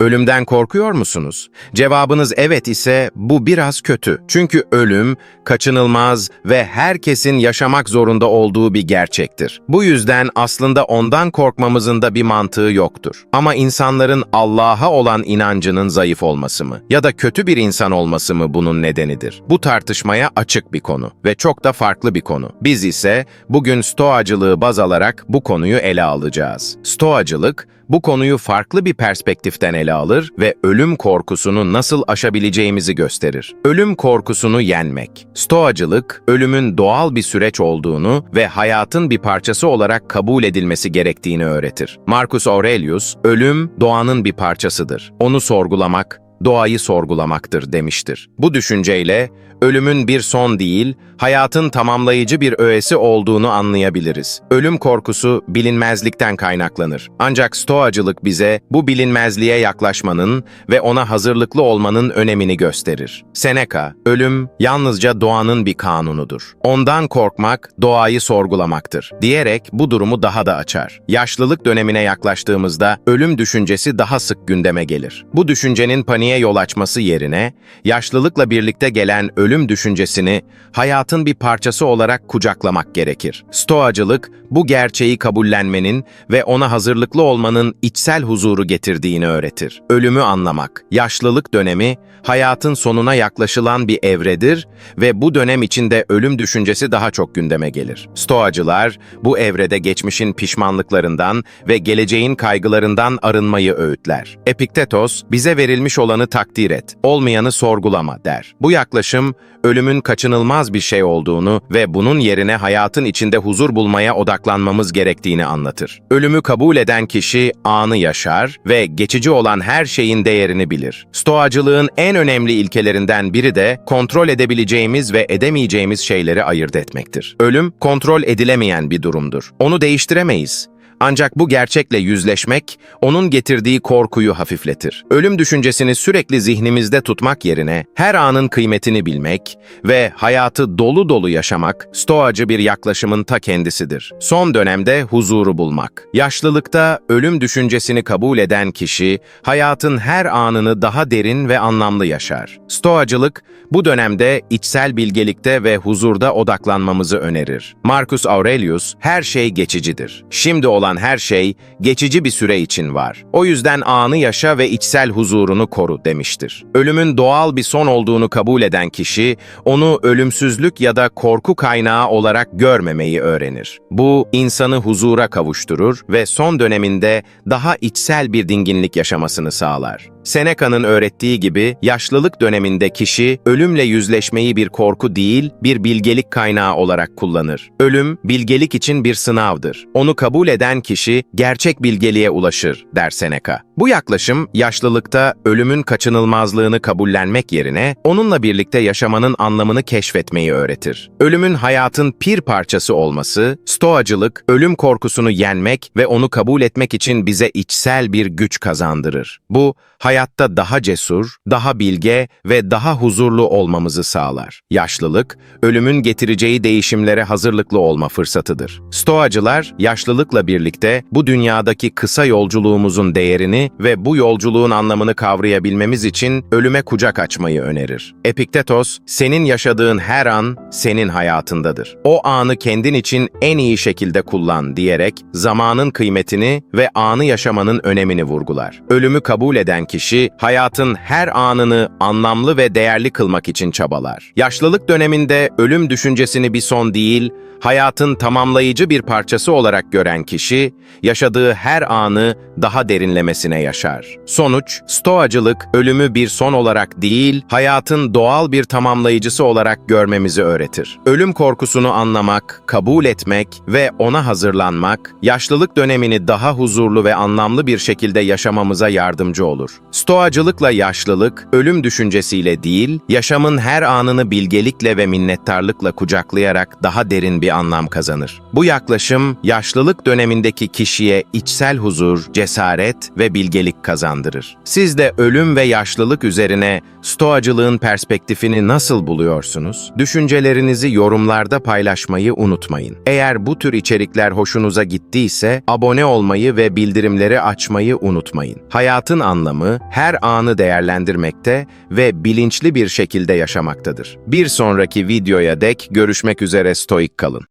Ölümden korkuyor musunuz? Cevabınız evet ise bu biraz kötü. Çünkü ölüm kaçınılmaz ve herkesin yaşamak zorunda olduğu bir gerçektir. Bu yüzden aslında ondan korkmamızın da bir mantığı yoktur. Ama insanların Allah'a olan inancının zayıf olması mı ya da kötü bir insan olması mı bunun nedenidir? Bu tartışmaya açık bir konu ve çok da farklı bir konu. Biz ise bugün stoacılığı baz alarak bu konuyu ele alacağız. Stoacılık bu konuyu farklı bir perspektiften ele alır ve ölüm korkusunu nasıl aşabileceğimizi gösterir. Ölüm korkusunu yenmek. Stoacılık, ölümün doğal bir süreç olduğunu ve hayatın bir parçası olarak kabul edilmesi gerektiğini öğretir. Marcus Aurelius, ölüm doğanın bir parçasıdır. Onu sorgulamak, doğayı sorgulamaktır demiştir. Bu düşünceyle ölümün bir son değil, hayatın tamamlayıcı bir öğesi olduğunu anlayabiliriz. Ölüm korkusu bilinmezlikten kaynaklanır. Ancak stoacılık bize bu bilinmezliğe yaklaşmanın ve ona hazırlıklı olmanın önemini gösterir. Seneca, ölüm yalnızca doğanın bir kanunudur. Ondan korkmak doğayı sorgulamaktır diyerek bu durumu daha da açar. Yaşlılık dönemine yaklaştığımızda ölüm düşüncesi daha sık gündeme gelir. Bu düşüncenin paniğe yol açması yerine yaşlılıkla birlikte gelen ölüm düşüncesini hayatın bir parçası olarak kucaklamak gerekir. Stoacılık bu gerçeği kabullenmenin ve ona hazırlıklı olmanın içsel huzuru getirdiğini öğretir. Ölümü anlamak, yaşlılık dönemi hayatın sonuna yaklaşılan bir evredir ve bu dönem içinde ölüm düşüncesi daha çok gündeme gelir. Stoacılar bu evrede geçmişin pişmanlıklarından ve geleceğin kaygılarından arınmayı öğütler. Epiktetos bize verilmiş olanı takdir et, olmayanı sorgulama der. Bu yaklaşım ölümün kaçınılmaz bir şey olduğunu ve bunun yerine hayatın içinde huzur bulmaya odaklanmamız gerektiğini anlatır. Ölümü kabul eden kişi anı yaşar ve geçici olan her şeyin değerini bilir. Stoacılığın en önemli ilkelerinden biri de kontrol edebileceğimiz ve edemeyeceğimiz şeyleri ayırt etmektir. Ölüm kontrol edilemeyen bir durumdur. Onu değiştiremeyiz. Ancak bu gerçekle yüzleşmek, onun getirdiği korkuyu hafifletir. Ölüm düşüncesini sürekli zihnimizde tutmak yerine her anın kıymetini bilmek ve hayatı dolu dolu yaşamak, stoacı bir yaklaşımın ta kendisidir. Son dönemde huzuru bulmak. Yaşlılıkta ölüm düşüncesini kabul eden kişi, hayatın her anını daha derin ve anlamlı yaşar. Stoacılık, bu dönemde içsel bilgelikte ve huzurda odaklanmamızı önerir. Marcus Aurelius, her şey geçicidir. Şimdi olan her şey geçici bir süre için var. O yüzden anı yaşa ve içsel huzurunu koru demiştir. Ölümün doğal bir son olduğunu kabul eden kişi, onu ölümsüzlük ya da korku kaynağı olarak görmemeyi öğrenir. Bu, insanı huzura kavuşturur ve son döneminde daha içsel bir dinginlik yaşamasını sağlar. Seneca'nın öğrettiği gibi yaşlılık döneminde kişi ölümle yüzleşmeyi bir korku değil, bir bilgelik kaynağı olarak kullanır. Ölüm, bilgelik için bir sınavdır. Onu kabul eden kişi gerçek bilgeliğe ulaşır, der Seneca. Bu yaklaşım, yaşlılıkta ölümün kaçınılmazlığını kabullenmek yerine onunla birlikte yaşamanın anlamını keşfetmeyi öğretir. Ölümün hayatın pir parçası olması, stoacılık, ölüm korkusunu yenmek ve onu kabul etmek için bize içsel bir güç kazandırır. Bu, hayatta daha cesur, daha bilge ve daha huzurlu olmamızı sağlar. Yaşlılık, ölümün getireceği değişimlere hazırlıklı olma fırsatıdır. Stoacılar, yaşlılıkla birlikte bu dünyadaki kısa yolculuğumuzun değerini ve bu yolculuğun anlamını kavrayabilmemiz için ölüme kucak açmayı önerir. Epiktetos, senin yaşadığın her an senin hayatındadır. O anı kendin için en iyi şekilde kullan diyerek zamanın kıymetini ve anı yaşamanın önemini vurgular. Ölümü kabul eden kişi hayatın her anını anlamlı ve değerli kılmak için çabalar. Yaşlılık döneminde ölüm düşüncesini bir son değil, hayatın tamamlayıcı bir parçası olarak gören kişi, yaşadığı her anı daha derinlemesine yaşar. Sonuç, stoacılık ölümü bir son olarak değil, hayatın doğal bir tamamlayıcısı olarak görmemizi öğretir. Ölüm korkusunu anlamak, kabul etmek ve ona hazırlanmak, yaşlılık dönemini daha huzurlu ve anlamlı bir şekilde yaşamamıza yardımcı olur. Stoacılıkla yaşlılık, ölüm düşüncesiyle değil, yaşamın her anını bilgelikle ve minnettarlıkla kucaklayarak daha derin bir anlam kazanır. Bu yaklaşım, yaşlılık dönemindeki kişiye içsel huzur, cesaret ve bilgelik kazandırır. Siz de ölüm ve yaşlılık üzerine stoacılığın perspektifini nasıl buluyorsunuz? Düşüncelerinizi yorumlarda paylaşmayı unutmayın. Eğer bu tür içerikler hoşunuza gittiyse abone olmayı ve bildirimleri açmayı unutmayın. Hayatın anlamı anlamı her anı değerlendirmekte ve bilinçli bir şekilde yaşamaktadır. Bir sonraki videoya dek görüşmek üzere stoik kalın.